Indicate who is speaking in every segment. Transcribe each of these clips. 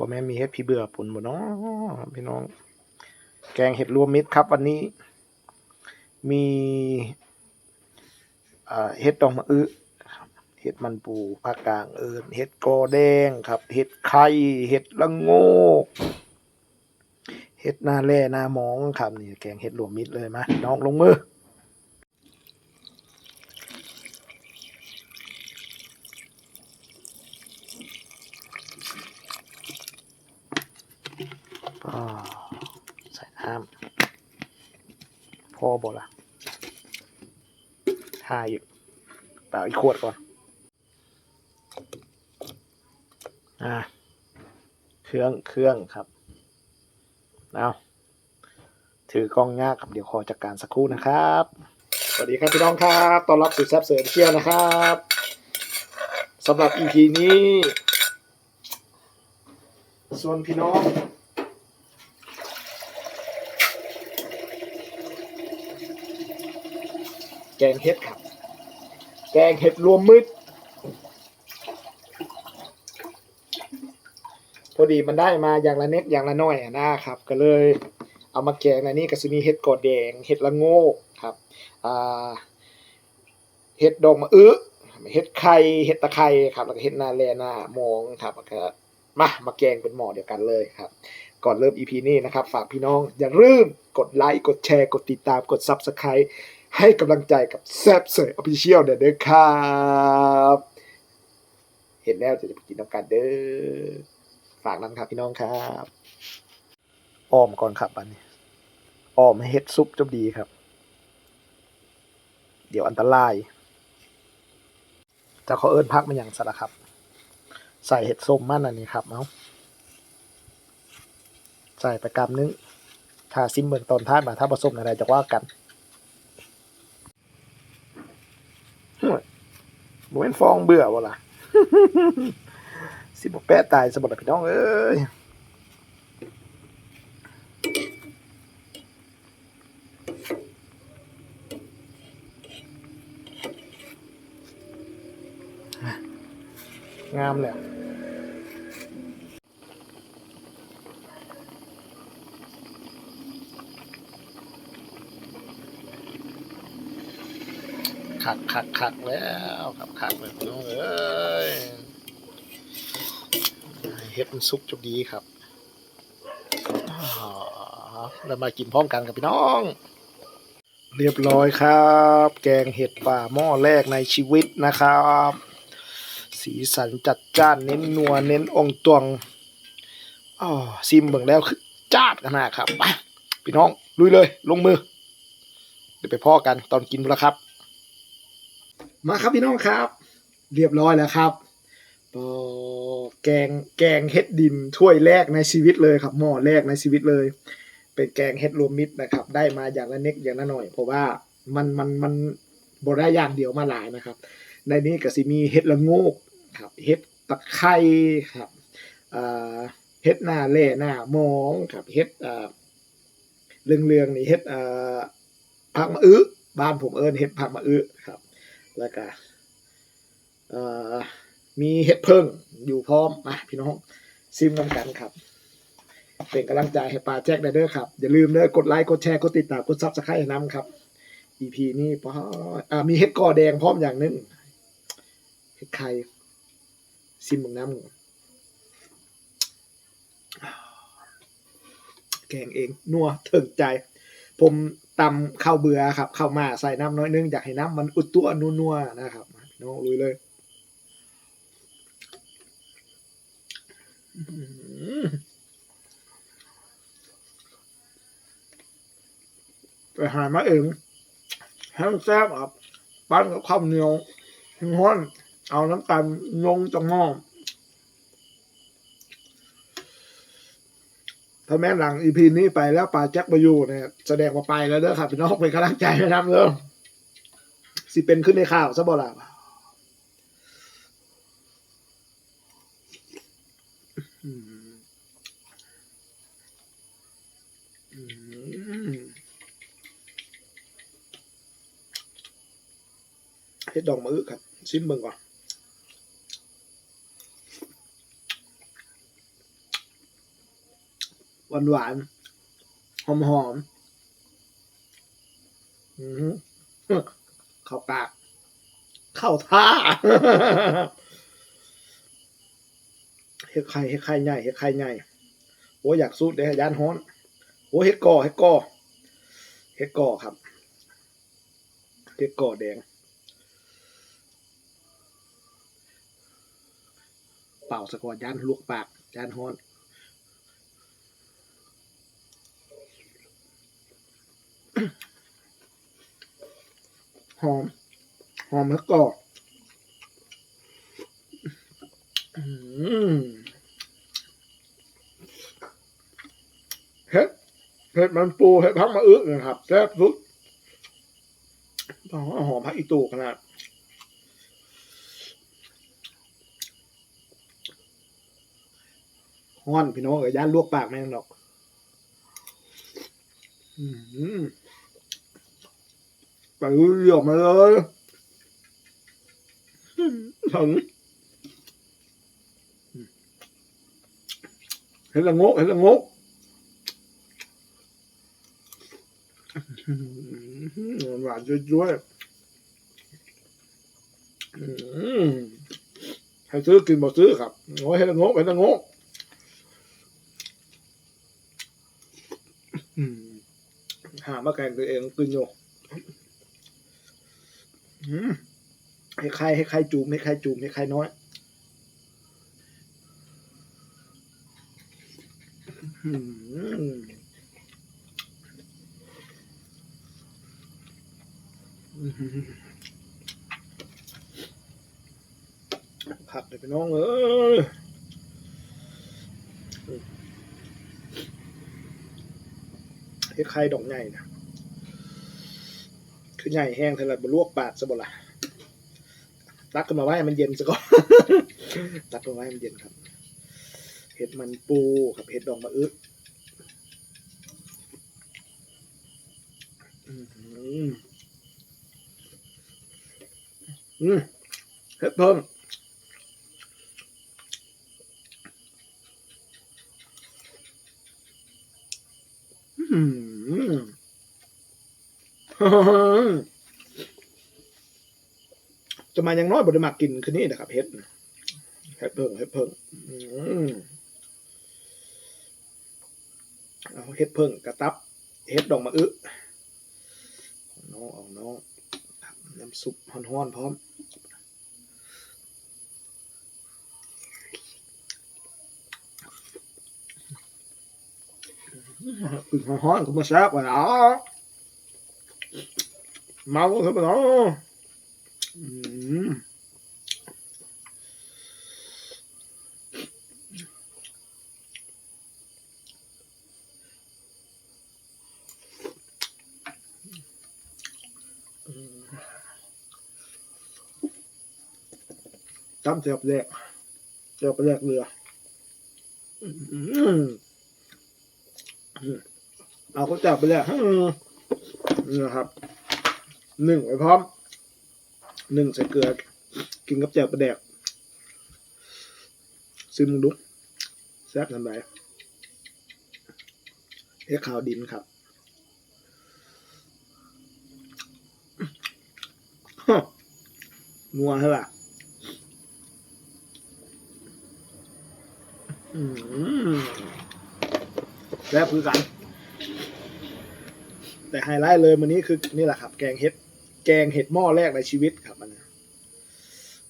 Speaker 1: บ่แม่มีเฮ็ดพี่เบื่อปุ่นบ่เนาะพี่น้อง แกงเห็ดรวมมิตรครับ วันนี้ มีเห็ดดอกมะอึเห็ดมันปูภาคกลางเอิ้นเห็ดกอแดงครับ เห็ดไข่เห็ดละโงกเห็ดหน้าแร่หน้ามองครับนี่แกงเห็ดรวมมิตรเลยมาน้องลงมือาใส่น้ำ พอบ่ละหาอยู่เปล่าอีกขวดก่อน อ่า เครื่อง เครื่องครับ เอาถือกล้องยากครับเดี๋ยวขอจัดการสักครู่นะครับ สวัสดีครับพี่น้องครับต้อนรับสู่แซบเสริมเที่ยวนะครับสำหรับ EP นี้ ส่วนพี่น้อง แกงเห็ดครับ แกงเห็ดรวมมิตรพอดีมันได้มาอย่างละเน็ดอย่างละน้อยนะครับ ก็เลยเอามาแกงในนี้ก็จะมีเห็ดกอดแดงเห็ดละโงกครับอ่าเห็ดดอกมะอึเห็ดไข่เห็ดตะไคร้ครับแล้วก็เห็ดนาแลนามองครับก็มามาแกงเป็นหมอเดียวกันเลยครับ ก่อนเริ่ม EP นี้นะครับ ฝากพี่น้องอย่าลืมกดไลค์กดแชร์กดติดตามกด Subscribe ให้กำลังใจกับแซบเสยออฟฟิเชียลเด้อเด้อครับ เห็นแล้วจะไปกินน้ำกันเด้อฝากนั้นครับพี่น้องครับอ้อมก่อนครับอันนี้อ้อมให้เฮ็ดซุปจบดีครับ เดี๋ยวอันตรายจะขาเอิ้นพักมาอย่างสละครับ ใส่เห็ดส้มมั่นอันนี้ครับเอาใส่ไปกำนึงถ้าซิมเบิงตอนท้ายมาถ้าผสมอะไรจะว่ากัน ห่วยบ่เป็นฟองเบื่อวะล่ะสิบแปะตายสมบัติพี่น้องเอ้ยงามเลย ขักขักขักแล้วขักขักเลยน้องเอ้ยเฮ็ดมันซุปจบดีครับอ๋อแล้วมากินพร้อมกันกับพี่น้อง เรียบร้อยครับ แกงเห็ดป่าหม้อแรกในชีวิตนะครับ สีสันจัดจ้านเน้นนัวเน้นองตวงอ๋อซิมเบิ่งแล้วคือจ้าดกันนะครับไปพี่น้องลุยเลย ลงมือเดี๋ยวไปพ่อกันตอนกินแล้วครับ มาครับพี่น้องครับ เรียบร้อยแล้วครับโอ้แกงแกงเห็ดดินถ้วยแรกในชีวิตเลยครับหม้อแรกในชีวิตเลย เป็นแกงเห็ดรวมมิตรนะครับ ได้มาอย่างละเน็กอย่างละหน่อย เพราะว่ามันมันมันบได้อย่างเดียวมาหลายนะครับ ในนี้ก็สิมีเห็ดละโงกครับเห็ดตะไคร้ครับเห็ดหน้าเล่หน้ามองครับเห็ดอ่าเรืองนี่เห็ดผักมะอึบ้านผมเอิ้นเห็ดผักมะอึครับ แล้วก็มีเห็ดเพิ่งอยู่พร้อมมาพี่น้องซิมนำกันครับ เป็นกำลังใจให้ปาแจ็คได้เด้อครับ อย่าลืมเด้อกดไลค์กดแชร์กดติดตามกดซับสไครต์ให้น้ำครับ EP นี้ปออ่ามีเห็ดกอแดงพร้อมอย่างหนึงเห็ดไข่ซิมบงน้ำแกงเองนัวถึงใจ ผม ตำข้าวเบื่อครับข้าวมาใส่น้ำน้อยนึงอยากให้น้ำมันอุดตัวนัวๆนะครับน้องลุยเลยอื้อหือไปหามาเองให้มันแซ่บครับปั้นกับข้าวเหนียวห้อน เอาน้ำตาลลงจากหม้อ ถ้าแม่หลังอีพีนี้ไปแล้วปลาแจ็คมาอยู่เนี่ยแสดงว่าไปแล้วเด้อครับพี่น้องเป็นกำลังใจให้ทำเด้อสิเป็นขึ้นในข่าวซะบ่ล่ะเฮ็ดดอกมะอึครับชิมเบิ่งก่อน หวานหวานหอมหอมอืมเข้าปาก เข้าท่าเฮ็ดไข่เฮ็ดไข่ใหญ่เฮ็ดไข่ใหญ่โอ้ยอยากสูดเลยยานฮ้อนโอ้เฮ็ดก่อเฮ็ดก่อเฮ็ดก่อครับเฮ็ดก่อแดง เป่าสะกอนยานลวกปากยานฮ้อน หอม หอมแล้วก็อืมเห็ดเห็ดมันปูเห็ดพักมาอึกนะครับแซ่บสุดต้องหอมพักอีตูขนาดฮ้อนพี่น้องเอ้ยย่านลวกปากแม่งดอก ไปเรียกมาเลยถึงเห็นละงกเห็นละงกหวานจ้วยๆให้ซื้อกินบ่ซื้อครับโอ้เห็นละงกเห็นละงกอืม หามาแกงตัวเองกินอยู่ให้ใครให้ใครจูมให้ใครจูมให้ใครน้อยผักเลยพี่น้องเอ้ย ให้ใครดอกใหญ่นะคือใหญ่แห้งท่าไหร่บลวกปากซะบ่ละตักขึ้นมาไว้มันเย็นซะก่อน ตักขึ้นมาไว้มันเย็นครับ เห็ดมันปูครับเห็ดดอกมะอึอืมอืมเห็ดเพิ่มอืม จะมายังน้อยบริมากินคือนี่นะครับเฮ็ดเฮ็ดเพิ่งเฮ็ดเพิ่งเอาเฮ็ดเพิ่งกระตับเฮ็ดดอกมะอึเอาน้องเอาน้องน้ำซุปฮ้อนๆพร้อม กินฮ้อนๆก็มาแซ่บว่ะเนาะเมาครับเนาะอืมจำเสียบแรกเสียบแรกเรือ มอืมเอาก็จับไปแล้วนี่นะครับหนึ่งไว้พร้อมหนึ่งใส่เกลือ กินกับแจ่วปลาแดกซึมดุกแซ่บกันไปเอ๊ะขาวดินครับนัวใช่ป่ะอืม แซ่บคือกัน แต่ไฮไลท์เลยวันนี้คือนี่แหละครับ แกงเห็ด แกงเห็ดหม้อแรกในชีวิตครับมัน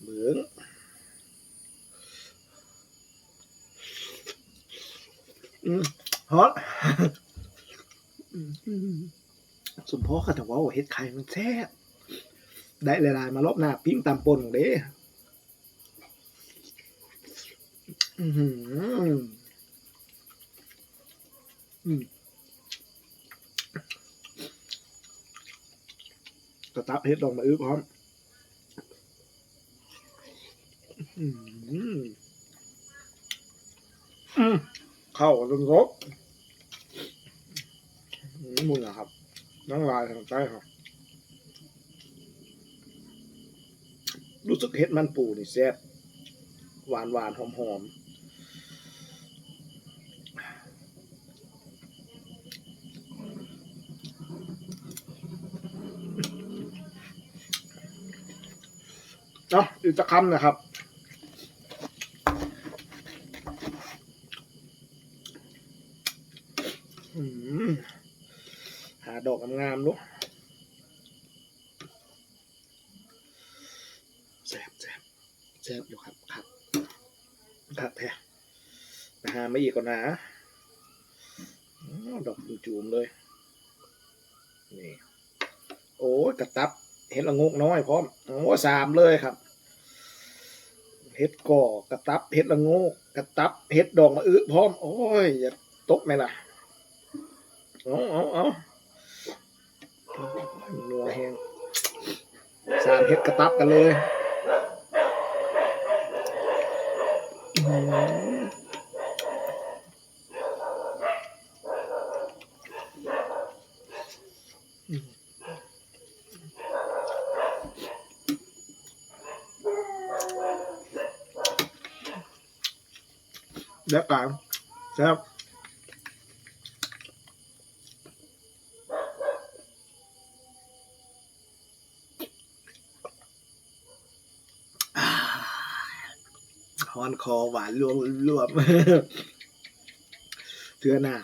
Speaker 1: เหมืองอืมฮอตสมพอค่ะแต่ว่าเห็ดไข่มันแซ่บได้หลายๆมารอบหน้าปิ้งตามปนของเด้อือหืออืม กระตับเห็ดดอกมะอื้อพร้อมเข้าจนครบมมุนนะครับน้ำลายทางใต้ครับ รู้สึกเห็ดมันปูนี่แซ่บหวานหวานหอมหอม เนาะอีกจะคำนะครับ หาดอกงามๆลูกแซ่บแซ่บแซ่บอยู่ครับครับครับแท้หาไม่อีกก่อนนะดอกจูมๆเลย นี่ โอ้กระตับ เห็ดละงกน้อยพร้อมโอ้สามเลยครับ เห็ดก่อกระตับเห็ดละงกกระตับเห็ดดอกมะอื้อพร้อม โอ้ยอย่าตกไหมล่ะเอาเอาเอาโอ้ยนัวแหงสามเห็ดกระตับกันเลย อืมเดี๋ยวก่อนครับฮอนคอหวานรวมรวมเทือหน้า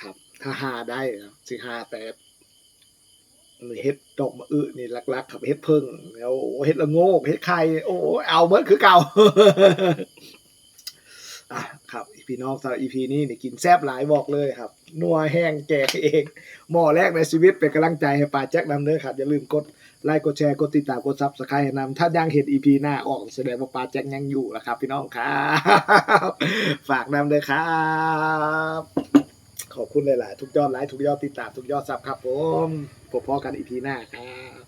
Speaker 1: ครับ ถ้าหาได้สิหาแต่เฮ็ดดอกมะอึนี่ลักๆครับเฮ็ดเพิ่งแล้วเฮ็ดละโงกเฮ็ดไข่โอ้เอาเบิดคือเก่า ครับพี่น้องสำหรับ EP นี้เนี่ยกินแซ่บหลายบอกเลยครับ นัวแห้งแกงเองหม้อแรกในชีวิตเป็นกำลังใจให้ป้าแจ็คนำเด้อครับ อย่าลืมกดไลค์กดแชร์กดติดตามกดซับสไครต์ให้นำถ้ายังเห็น EP หน้าออกแสดงว่าป้าแจ็คยังอยู่นะครับ พี่น้องครับ ฝากนำเด้อครับ ขอบคุณหลาย ๆ ทุกยอดไลค์ทุกยอดติดตามทุกยอดซับครับผมพบพอกัน EP หน้าครับ